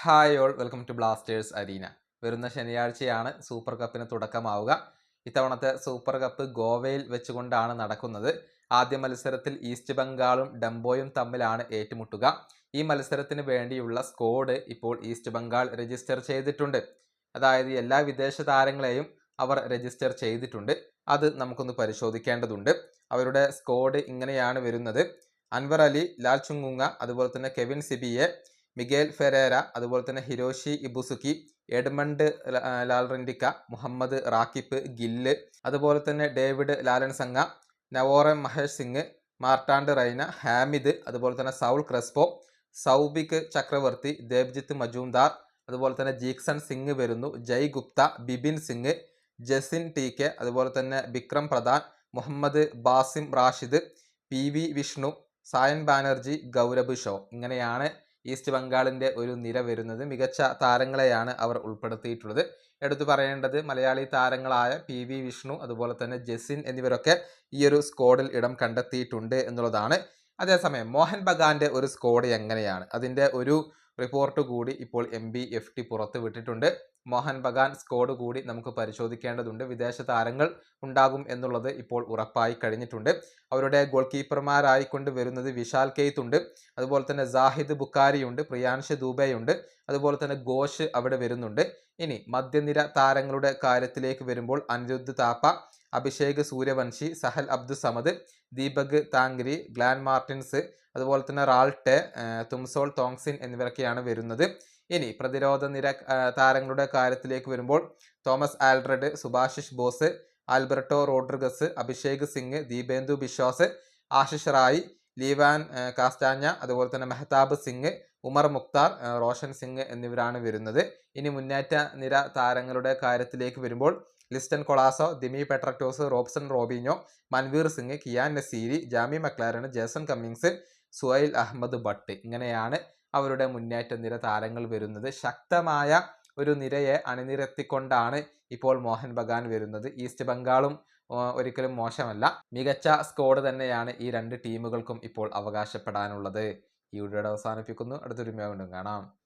Hi all welcome to Blasters arena വരുന്ന ശനിയാഴ്ചയാണ് super കപ്പിന് തുടക്കമാവുക. ഇത്തവണത്തെ സൂപ്പർ കപ്പ് ഗോവയിൽ വെച്ചുകൊണ്ടാണ് നടക്കുന്നത്. ആദ്യ മത്സരത്തിൽ ഈസ്റ്റ് ബംഗാളും ഡംബോയും തമ്മിലാണ് ഏറ്റുമുട്ടുക. ഈ മത്സരത്തിന് വേണ്ടിയുള്ള സ്കോഡ് ഇപ്പോൾ ഈസ്റ്റ് ബംഗാൾ രജിസ്റ്റർ ചെയ്തിട്ടുണ്ട്. അതായത് എല്ലാ വിദേശ താരങ്ങളെയും അവർ രജിസ്റ്റർ ചെയ്തിട്ടുണ്ട്. അത് നമുക്കൊന്ന് പരിശോധിക്കേണ്ടതുണ്ട്. അവരുടെ സ്കോഡ് ഇങ്ങനെയാണ് വരുന്നത്. അൻവർ അലി ലാൽ ചുങ്ങുങ്ങ അതുപോലെ തന്നെ കെവിൻ സിബിയെ മിഗേൽ ഫെരേര അതുപോലെ തന്നെ Hiroshi Ibusuki Edmund Lalrindika Mohammed Rakip Gill അതുപോലെ തന്നെ ഡേവിഡ് ലാലൻ സംഗ നവോറൻ മഹേഷ് സിംഗ് മാർട്ടാണ്ട് റൈന ഹാമിദ് അതുപോലെ തന്നെ സൗൾ ക്രെസ്പോ സൗബിക് ചക്രവർത്തി ദേവ്ജിത്ത് മജൂംദാർ അതുപോലെ തന്നെ ജീക്സൺ സിംഗ് വരുന്നു ജയ് ഗുപ്ത ബിബിൻ സിംഗ് ജസിൻ ടി കെ അതുപോലെ തന്നെ വിക്രം പ്രധാൻ മുഹമ്മദ് ബാസിം റാഷിദ് പി വി വിഷ്ണു സായൻ ബാനർജി ഗൗരബ് ഷോ. ഇങ്ങനെയാണ് ഈസ്റ്റ് ബംഗാളിന്റെ ഒരു നിര വരുന്നത് മികച്ച താരങ്ങളെയാണ് അവർ ഉൾപ്പെടുത്തിയിട്ടുള്ളത്. എടുത്തു പറയേണ്ടത് മലയാളി താരങ്ങളായ പി വി വിഷ്ണു അതുപോലെ തന്നെ ജെസിൻ എന്നിവരൊക്കെ ഈ ഒരു സ്ക്വാഡിൽ ഇടം കണ്ടെത്തിയിട്ടുണ്ട് എന്നുള്ളതാണ്. അതേസമയം മോഹൻ ബഗാന്റെ ഒരു സ്ക്വാഡ് എങ്ങനെയാണ്? അതിന്റെ ഒരു റിപ്പോർട്ട് കൂടി ഇപ്പോൾ എം ബി എഫ് ടി പുറത്തുവിട്ടിട്ടുണ്ട് മോഹൻ ബഗാൻ സ്കോഡ് കൂടി നമുക്ക് പരിശോധിക്കേണ്ടതുണ്ട്. വിദേശ താരങ്ങൾ ഉണ്ടാകും എന്നുള്ളത് ഇപ്പോൾ ഉറപ്പായി കഴിഞ്ഞിട്ടുണ്ട്. അവരുടെ ഗോൾ കീപ്പർമാരായിക്കൊണ്ട് വരുന്നത് വിശാൽ കെയ്ത്ത് ഉണ്ട് അതുപോലെ തന്നെ സാഹിദ് ബുക്കാരിയുണ്ട് പ്രിയാൻഷ് ദൂബെയുണ്ട്. അതുപോലെ തന്നെ ഘോഷ് അവിടെ വരുന്നുണ്ട്. ഇനി മധ്യനിര താരങ്ങളുടെ കാര്യത്തിലേക്ക് വരുമ്പോൾ അനിരുദ്ധ് താപ്പ അഭിഷേക് സൂര്യവംശി സഹൽ അബ്ദു സമദ് ദീപക് താങ്ക്രി ഗ്ലാൻ മാർട്ടിൻസ് അതുപോലെ തന്നെ റാൾട്ടെ തുംസോൾ തോങ്സിൻ എന്നിവരൊക്കെയാണ് വരുന്നത്. ഇനി പ്രതിരോധ നിര താരങ്ങളുടെ കാര്യത്തിലേക്ക് വരുമ്പോൾ Thomas Aldred Subhasish Bose Alberto Rodriguez Abhishek Singh Deependu Biswas Ashish Rai Leewan Castanha അതുപോലെ തന്നെ മെഹ്താബ് സിംഗ് ഉമർ മുക്താർ റോഷൻ സിംഗ് എന്നിവരാണ് വരുന്നത്. ഇനി മുന്നേറ്റ നിര താരങ്ങളുടെ കാര്യത്തിലേക്ക് വരുമ്പോൾ Liston Colaco Dimi Petratos Robson Robinho Manvir Singh Kiyan Nassiri Jamie Maclaren Jason Cummings Suhail Ahmad Bhat. ഇങ്ങനെയാണ് അവരുടെ മുന്നേറ്റ നിര താരങ്ങൾ വരുന്നത്. ശക്തമായ ഒരു നിരയെ അണിനിരത്തിക്കൊണ്ടാണ് ഇപ്പോൾ മോഹൻ ബഗാൻ വരുന്നത്. ഈസ്റ്റ് ബംഗാളും ഒരിക്കലും മോശമല്ല. മികച്ച സ്കോഡ് തന്നെയാണ് ഈ രണ്ട് ടീമുകൾക്കും ഇപ്പോൾ അവകാശപ്പെടാനുള്ളത്. ഈ വീഡിയോയുടെ അവസാനിപ്പിക്കുന്നു. അടുത്തൊരു വീണ്ടും കാണാം.